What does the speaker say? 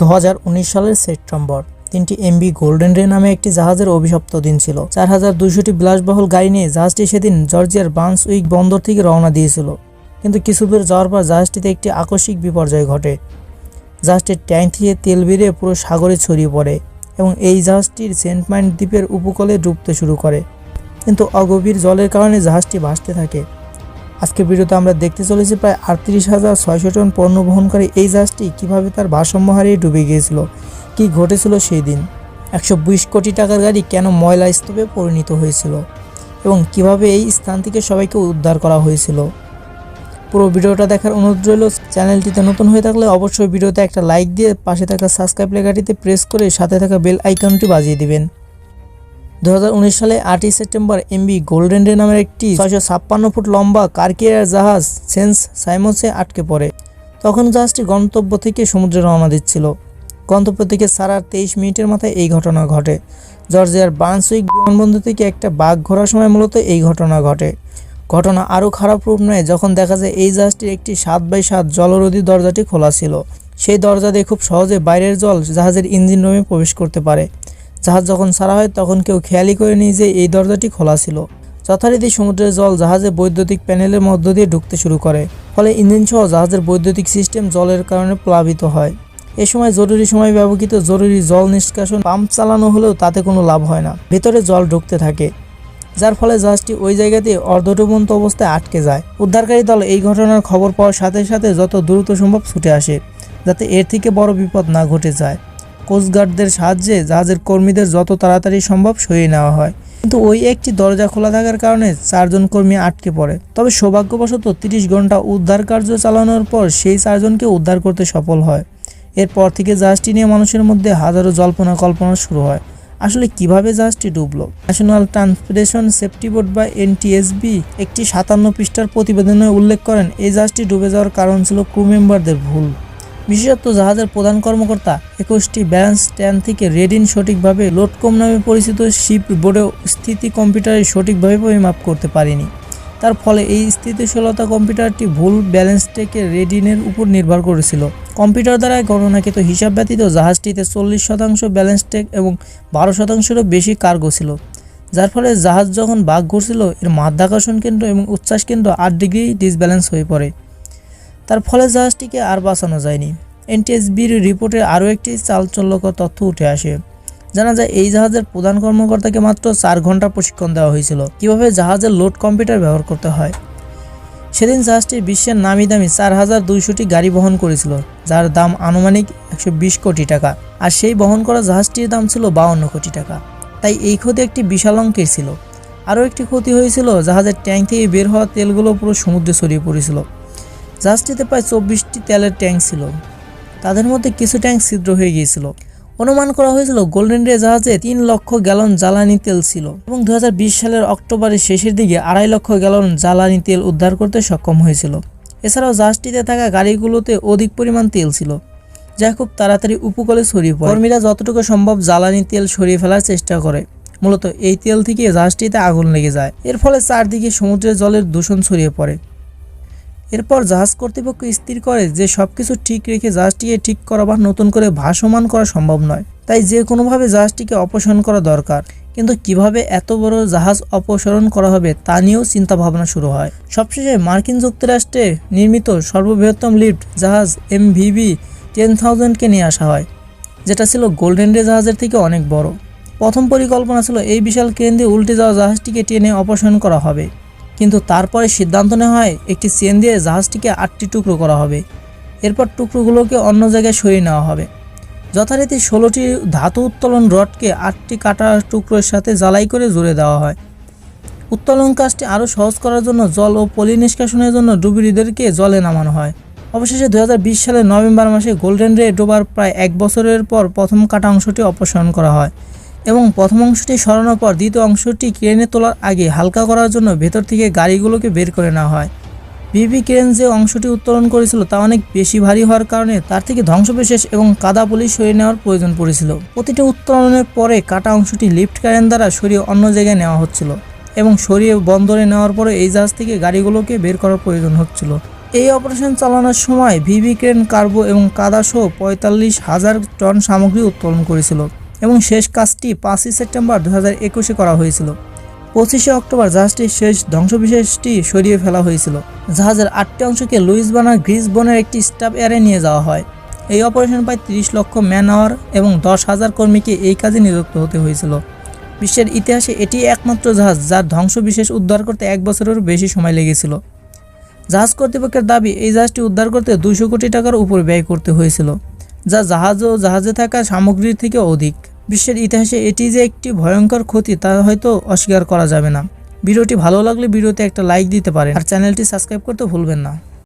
দু হাজার উনিশ সালের সেপ্টেম্বর। তিনটি এমবি গোল্ডেন রে নামে একটি জাহাজের অভিশপ্ত দিন ছিল। চার হাজার দুইশোটি বিলাসবহুল গাড়ি নিয়ে জাহাজটি সেদিন জর্জিয়ার বান্স উইক বন্দর থেকে রওনা দিয়েছিল। কিন্তু কিছু দূর যাওয়ার পর জাহাজটিতে একটি আকস্মিক বিপর্যয় ঘটে। জাহাজটির ট্যাঙ্ক থেকে তেল বেরিয়ে পুরো সাগরে ছড়িয়ে পড়ে এবং এই জাহাজটির সেন্ট মাইন্ড দ্বীপের উপকূলে ডুবতে শুরু করে। কিন্তু অগভীর জলের কারণে জাহাজটি ভাসতে থাকে। আজকের ভিডিওতে আমরা দেখতে চলেছি প্রায় আটত্রিশ হাজার ছয়শো টন পণ্য বহনকারী এই জাহাজটি কীভাবে তার ভারসাম্য হারিয়ে ডুবে গিয়েছিল, কি ঘটেছিল সেই দিন, একশো বিশ কোটি টাকার গাড়ি কেন ময়লা স্তূপে পরিণত হয়েছিল, এবং কীভাবে এই স্থান থেকে সবাইকে উদ্ধার করা হয়েছিল। পুরো ভিডিওটা দেখার অনুরোধ রইল, চ্যানেলটিতে নতুন হয়ে থাকলে অবশ্যই ভিডিওতে একটা লাইক দিয়ে পাশে থাকা সাবস্ক্রাইব লেখাটিতে প্রেস করে সাথে থাকা বেল আইকনটি বাজিয়ে দিবেন। দু হাজার উনিশ সালে আটই সেপ্টেম্বর এমবি গোল্ডেন রে নামের একটি ছয়শো ছাপ্পান্ন ফুট লম্বা কার্কিয়ার জাহাজ সেন্স সাইমসে আটকে পড়ে। তখন জাহাজটি গন্তব্য থেকে সমুদ্রে রওনা দিচ্ছিল। গন্তব্য থেকে সারার তেইশ মিনিটের মাথায় এই ঘটনা ঘটে। জর্জিয়ার বার্নসুইক বিমানবন্দর থেকে একটা বাঘ ঘোরার সময় মূলত এই ঘটনা ঘটে। ঘটনা আরও খারাপ রূপ নেয় যখন দেখা যায় এই জাহাজটির একটি সাত বাই সাত জলরোধী দরজাটি খোলা ছিল। সেই দরজা দিয়ে খুব সহজে বাইরের জল জাহাজের ইঞ্জিন রুমে প্রবেশ করতে পারে। জাহাজ যখন সারা হয়, তখন কেউ খেয়ালই করেনি যে এই দরজাটি খোলা ছিল। যথারীতি সমুদ্রের জল জাহাজের বৈদ্যুতিক প্যানেলের মধ্য দিয়ে ঢুকতে শুরু করে, ফলে ইঞ্জিন সহ জাহাজের বৈদ্যুতিক সিস্টেম জলের কারণে প্লাবিত হয়। এ সময় জরুরি সময় ব্যবহৃত জরুরি জল নিষ্কাশন, পাম্প চালানো হলেও তাতে কোনো লাভ হয় না। ভেতরে জল ঢুকতে থাকে, যার ফলে জাহাজটি ওই জায়গাতে অর্ধডুবন্ত অবস্থায় আটকে যায়। উদ্ধারকারী দল এই ঘটনার খবর পাওয়ার সাথে সাথে যত দ্রুত সম্ভব ছুটে আসে, যাতে এর থেকে বড় বিপদ না ঘটে যায়। কোস্টগার্ডদের সাহায্যে জাহাজের কর্মীদের যত তাড়াতাড়ি সম্ভব সরিয়ে নেওয়া হয়। কিন্তু ওই একটি দরজা খোলা থাকার কারণে চারজন কর্মী আটকে পড়ে। তবে সৌভাগ্যবশত তিরিশ ঘণ্টা উদ্ধার কার্য চালানোর পর সেই চারজনকে উদ্ধার করতে সফল হয়। এরপর থেকে জাহাজটি নিয়ে মানুষের মধ্যে হাজারো জল্পনা কল্পনা শুরু হয়। আসলে কীভাবে জাহাজটি ডুবলো? ন্যাশনাল ট্রান্সপোর্টেশন সেফটি বোর্ড বা এনটিএসবি একটি সাতান্ন পৃষ্ঠার প্রতিবেদনে উল্লেখ করেন, এই জাহাজটি ডুবে যাওয়ার কারণ ছিল ক্রু মেম্বারদের ভুল। বিশেষত জাহাজের প্রধান কর্মকর্তা একুশটি ব্যালেন্স স্ট্যান্ড থেকে রেডিন সঠিকভাবে লোডকম নামে পরিচিত শিপ বোর্ডে স্থিতি কম্পিউটারে সঠিকভাবে পরিমাপ করতে পারেনি। তার ফলে এই স্থিতিশীলতা কম্পিউটারটি ভুল ব্যালেন্স টেকে রেডিনের উপর নির্ভর করেছিল। কম্পিউটার দ্বারা গণনাকৃত হিসাব ব্যতীত জাহাজটিতে চল্লিশ শতাংশ ব্যালেন্স টেক এবং বারো শতাংশেরও বেশি কার্গো ছিল, যার ফলে জাহাজ যখন বাঘ ঘুরছিল, এর মাধ্যাকর্ষণ কেন্দ্র এবং উচ্ছ্বাস কেন্দ্র আট ডিগ্রি ডিসব্যালেন্স হয়ে পড়ে। তার ফলে জাহাজটিকে আর বাঁচানো যায়নি। এনটিএসবির রিপোর্টে আরও একটি চালচল্যকর তথ্য উঠে আসে। জানা যায়, এই জাহাজের প্রধান কর্মকর্তাকে মাত্র চার ঘণ্টা প্রশিক্ষণ দেওয়া হয়েছিল। কীভাবে জাহাজের লোড কম্পিউটার ব্যবহার করতে হয়? সেদিন জাহাজটি বিশ্বের নামি দামি চার হাজার দুইশোটি গাড়ি বহন করেছিল, যার দাম আনুমানিক একশো বিশ কোটি টাকা, আর সেই বহন করা জাহাজটির দাম ছিল বাউন্ন কোটি টাকা। তাই এই ক্ষতি একটি বিশাল অঙ্কের ছিল। আরও একটি ক্ষতি হয়েছিল, জাহাজের ট্যাঙ্ক থেকে বের হওয়া তেলগুলো পুরো সমুদ্রে ছড়িয়ে পড়েছিল। জাহাজটিতে প্রায় চব্বিশটি তেলের ট্যাঙ্ক ছিল। তাদের মধ্যে কিছু ট্যাঙ্ক ছিদ্র হয়ে গিয়েছিল। অনুমান করা হয়েছিল গোল্ডেন রে জাহাজে তিন লক্ষ গ্যালন জ্বালানি তেল ছিল এবং দু হাজার বিশ সালের অক্টোবরের শেষের দিকে আড়াই লক্ষ গ্যালন জ্বালানি তেল উদ্ধার করতে সক্ষম হয়েছিল। এছাড়াও জাহাজটিতে থাকা গাড়িগুলোতে অধিক পরিমাণ তেল ছিল, যা খুব তাড়াতাড়ি উপকূলে ছড়িয়ে পড়ে। কর্মীরা যতটুকু সম্ভব জ্বালানি তেল সরিয়ে ফেলার চেষ্টা করে। মূলত এই তেল থেকে জাহাজটিতে আগুন লেগে যায়। এর ফলে চারদিকে সমুদ্রের জলের দূষণ ছড়িয়ে পড়ে। এরপর জাহাজ কর্তৃপক্ষ স্থির করে যে সবকিছু ঠিক রেখে জাহাজটিকে ঠিক করা বা নতুন করে ভাসমান করা সম্ভব নয়। তাই যে কোনোভাবে জাহাজটিকে অপসারণ করা দরকার, কিন্তু কীভাবে এত বড় জাহাজ অপসারণ করা হবে তা নিয়েও চিন্তা ভাবনা শুরু হয়। সবশেষে মার্কিন যুক্তরাষ্ট্রে নির্মিত সর্ববৃহত্তম লিফট জাহাজ এম এমভিবি টেন থাউজেন্ডকে নিয়ে আসা হয়, যেটা ছিল গোল্ডেন রে জাহাজের থেকে অনেক বড়। প্রথম পরিকল্পনা ছিল এই বিশাল ক্রেন দিয়ে উল্টে যাওয়া জাহাজটিকে টেনে অপসারণ করা হবে। কিন্তু তারপরে সিদ্ধান্ত নেওয়া হয়, একটি চেন দিয়ে জাহাজটিকে আটটি টুকরো করা হবে। এরপর টুকরোগুলোকে অন্য জায়গায় সরিয়ে নেওয়া হবে। যথারীতি ষোলোটি ধাতু উত্তোলন রডকে আটটি কাটা টুকরোর সাথে জ্বালাই করে জুড়ে দেওয়া হয়। উত্তোলন কাজটি আরও সহজ করার জন্য জল ও পলি নিষ্কাশনের জন্য ডুবুরিদেরকে জলে নামানো হয়। অবশেষে দু হাজার বিশ সালের নভেম্বর মাসে গোল্ডেন রে ডোবার প্রায় এক বছরের পর প্রথম কাটা অংশটি অপসারণ করা হয়। এবং প্রথম অংশটি সরানোর পর দ্বিতীয় অংশটি ক্রেনে তোলার আগে হালকা করার জন্য ভেতর থেকে গাড়িগুলোকে বের করে নেওয়া হয়। বিবি ক্রেন যে অংশটি উত্তোলন করেছিল তা অনেক বেশি ভারী হওয়ার কারণে তার থেকে ধ্বংসবিশেষ এবং কাদা পুলি সরিয়ে নেওয়ার প্রয়োজন পড়েছিল। প্রতিটি উত্তোলনের পরে কাটা অংশটি লিফট ক্রেন দ্বারা সরিয়ে অন্য জায়গায় নেওয়া হচ্ছিল এবং সরিয়ে বন্দরে নেওয়ার পরে এই জাহাজ থেকে গাড়িগুলোকে বের করার প্রয়োজন হচ্ছিল। এই অপারেশন চালানোর সময় ভিভি ক্রেন কার্বো এবং কাদা সহ পঁয়তাল্লিশ হাজার টন সামগ্রী উত্তোলন করেছিল। এবং শেষ কাজটি পাঁচই সেপ্টেম্বর দু হাজার একুশে করা হয়েছিল। পঁচিশে অক্টোবর জাহাজটির শেষ ধ্বংসবিশেষটি সরিয়ে ফেলা হয়েছিল। জাহাজের আটটি অংশকে লুইসবানা গ্রিস বনের একটি স্টাফ এয়ারে নিয়ে যাওয়া হয়। এই অপারেশন প্রায় তিরিশ লক্ষ ম্যান আওয়ার এবং দশ হাজার কর্মীকে এই কাজে নিযুক্ত হতে হয়েছিল। বিশ্বের ইতিহাসে এটি একমাত্র জাহাজ যার ধ্বংসবিশেষ উদ্ধার করতে এক বছরেরও বেশি সময় লেগেছিল। জাহাজ কর্তৃপক্ষের দাবি, এই জাহাজটি উদ্ধার করতে দুশো কোটি টাকার উপর ব্যয় করতে হয়েছিল। যা জাহাজ ও জাহাজে থাকা সামগ্রীর থেকে অধিক। বিশ্বের ইতিহাসে এটি যে একটি ভয়ঙ্কর ক্ষতি, তা হয়তো অস্বীকার করা যাবে না। ভিডিওটি ভালো লাগলে ভিডিওতে একটা লাইক দিতে পারেন। আর চ্যানেলটি সাবস্ক্রাইব করতে ভুলবেন না।